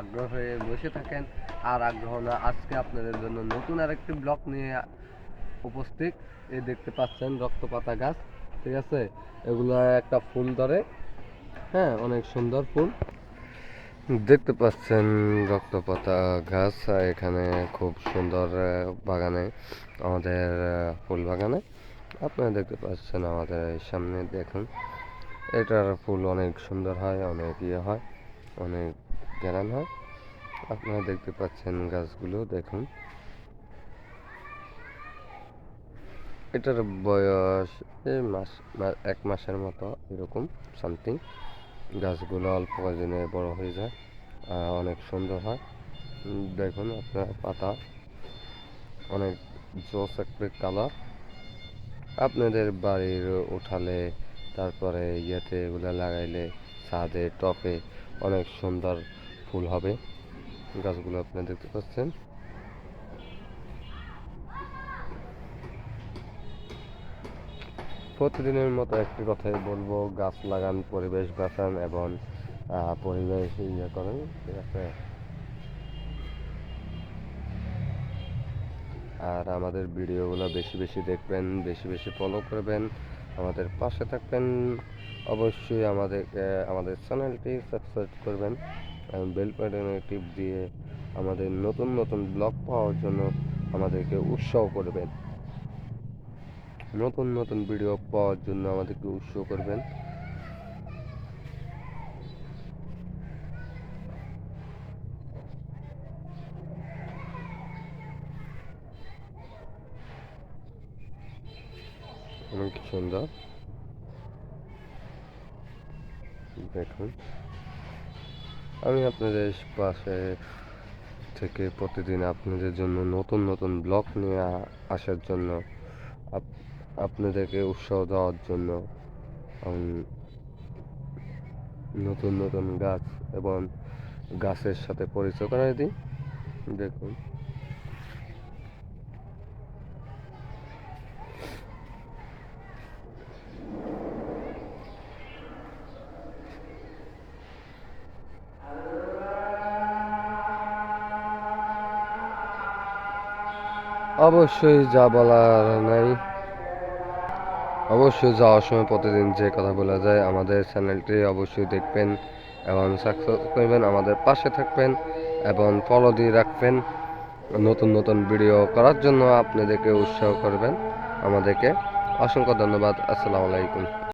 আগ্রহ হয়ে বসে থাকেন। আর আগ্রহ না, আজকে আপনাদের জন্য নতুন আরেকটি ব্লক নিয়ে উপস্থিত। এই দেখতে পাচ্ছেন রক্তপাতা গাছ, ঠিক আছে? এগুলো একটা ফুল ধরে। হ্যাঁ অনেক সুন্দর ফুল। দেখতে পাচ্ছেন রক্তপাতা গাছ এখানে খুব সুন্দর বাগানে, আমাদের ফুল বাগানে। আপনারা দেখতে পাচ্ছেন আমাদের সামনে, দেখুন। এটার ফুল অনেক সুন্দর হয়, অনেক ইয়ে হয়, অনেক গ্যারান হয়। আপনারা দেখতে পাচ্ছেন গাছগুলো, দেখুন। এটার বয়স এই মাস এক মাসের মতো, এরকম, সামথিং। গাছগুলো অল্প দিনে বড় হয়ে যায় অনেক সুন্দর হয়। দেখুন, আপনার পাতা অনেক জোস একটা কালার। আপনাদের বাড়ির উঠালে, তারপরে ইয়েতে এগুলো লাগাইলে ছাদে, টপে অনেক সুন্দর ফুল হবে। গাছগুলো আপনারা দেখতে পাচ্ছেন। প্রতিদিনের মতো একটি কথাই বলব, গাছ লাগান, পরিবেশ বাঁচান এবং পরিবেশ ইয়ে করেন। ঠিক আছে? আর আমাদের ভিডিওগুলো বেশি বেশি দেখবেন, বেশি বেশি ফলো করবেন। আমাদের পাশে থাকবেন। অবশ্যই আমাদেরকে, আমাদের চ্যানেলটি সাবস্ক্রাইব করবেন। বেল বাটনে টিপ দিয়ে আমাদের নতুন নতুন ব্লগ পাওয়ার জন্য আমাদেরকে উৎসাহ করবেন। নতুন নতুন ভিডিও পাওয়ার জন্য আমাদেরকে উৎসাহ করবেন। অনেক সুন্দর দেখুন। আমি আপনাদের পাশে থেকে প্রতিদিন আপনাদের জন্য নতুন নতুন ব্লগ নিয়ে আসার জন্য, আপ- আপনাদেরকে উৎসাহ দেওয়ার জন্য নতুন নতুন গাছ এবং গাছের সাথে পরিচয় করাই দিই। দেখুন। অবশ্যই যা বলার নাই। অবশ্যই যাওয়ার সময় প্রতিদিন যে কথা বলা যায় আমাদের চ্যানেলটি অবশ্যই দেখবেন এবং সাকসেস করবেন, আমাদের পাশে থাকবেন এবং ফলো দিয়ে রাখবেন। নতুন নতুন ভিডিও করার জন্য আপনাদেরকে উৎসাহ করবেন। আমাদেরকে অসংখ্য ধন্যবাদ। আসসালামু আলাইকুম।